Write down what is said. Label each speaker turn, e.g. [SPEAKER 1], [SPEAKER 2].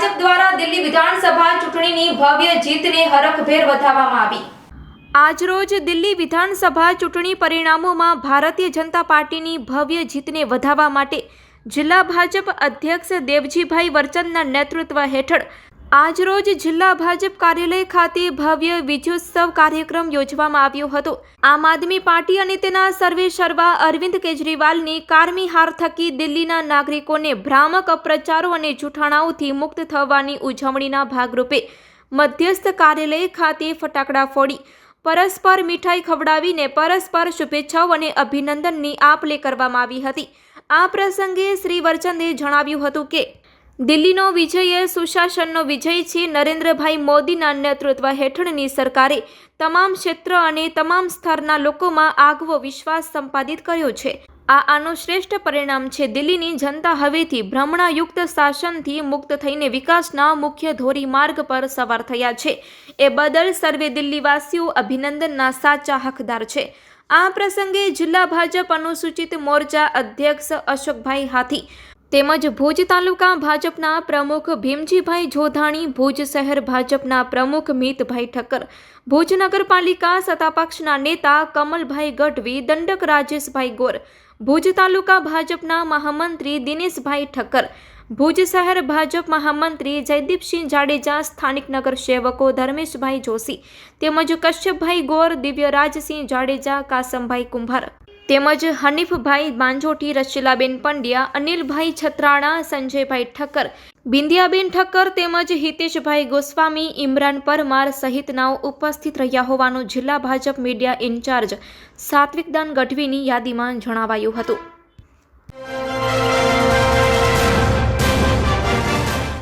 [SPEAKER 1] ભાજપ દ્વારા દિલ્હી વિધાનસભા ચૂંટણીની ભવ્ય જીતને હરખભેર વધાવવામાં આવી.
[SPEAKER 2] આજરોજ દિલ્હી વિધાનસભા ચૂંટણી પરિણામોમાં ભારતીય જનતા પાર્ટીની ભવ્ય જીતને વધાવવા માટે જિલ્લા ભાજપ અધ્યક્ષ દેવજીભાઈ વરચંદના નેતૃત્વ હેઠળ આજરોજ જિલ્લા ભાજપ કાર્યાલય ખાતે ભવ્ય વિજયોત્સવ કાર્યક્રમ યોજવામાં આવ્યો હતો. આમ આદમી પાર્ટી અને તેના સર્વે સર્વા અરવિંદ કેજરીવાલની કારમી હાર થકી દિલ્હીના નાગરિકોને ભ્રામક અપ્રચારો અને જૂઠાણાઓથી મુક્ત થવાની ઉજવણીના ભાગરૂપે મધ્યસ્થ કાર્યાલય ખાતે ફટાકડા ફોડી, પરસ્પર મીઠાઈ ખવડાવીને પરસ્પર શુભેચ્છાઓ અને અભિનંદનની આપ લે કરવામાં આવી હતી. આ પ્રસંગે શ્રી વરચંદે જણાવ્યું હતું કે દિલ્હીનો વિજય એ સુશાસનનો વિજય છે. નરેન્દ્રભાઈ મોદીના નેતૃત્વ હેઠળની સરકારે તમામ ક્ષેત્ર અને તમામ સ્તરના લોકોમાં આગવો વિશ્વાસ સંપાદિત કર્યો છે. આ આનું શ્રેષ્ઠ પરિણામ છે. દિલ્હીની જનતા હવેથી ભ્રમણાયુક્ત શાસનથી મુક્ત થઈને વિકાસના મુખ્ય ધોરીમાર્ગ પર સવાર થયા છે. એ બદલ સર્વે દિલ્હીવાસીઓ અભિનંદનના સાચા હકદાર છે. આ પ્રસંગે જિલ્લા ભાજપ અનુસૂચિત મોરચા અધ્યક્ષ અશોકભાઈ હાથી તેમજ ભુજ તાલુકા ભાજપના પ્રમુખ ભીમજીભાઈ જોધાણી ભુજ શહેર ભાજપના પ્રમુખ મિતભાઈ ઠક્કર ભુજ નગરપાલિકા સત્તાપક્ષના નેતા કમલભાઈ ગઢવી દંડક રાજેશભાઈ ગોર ભુજ તાલુકા ભાજપના મહામંત્રી દિનેશભાઈ ઠક્કર ભુજ શહેર ભાજપ મહામંત્રી જયદીપસિંહ જાડેજા સ્થાનિક નગર સેવકો ધર્મેશભાઈ જોશી તેમજ કશ્યપભાઈ ગોર દિવ્યરાજસિંહ જાડેજા કાસમભાઈ કુંભાર તેમજ હનીફભાઈ બાંજોઠી રશીલાબેન પંડ્યા, અનિલભાઈ છત્રાણા, સંજયભાઈ ઠક્કર, બિંદિયાબેન ઠક્કર તેમજ હિતેશભાઈ ગોસ્વામી, ઇમરાન પરમાર સહિતનાઓ ઉપસ્થિત રહ્યા હોવાનું જિલ્લા ભાજપ મીડિયા ઇન્ચાર્જ સાત્વિકદાન ગઢવીની યાદીમાં જણાવાયું હતું.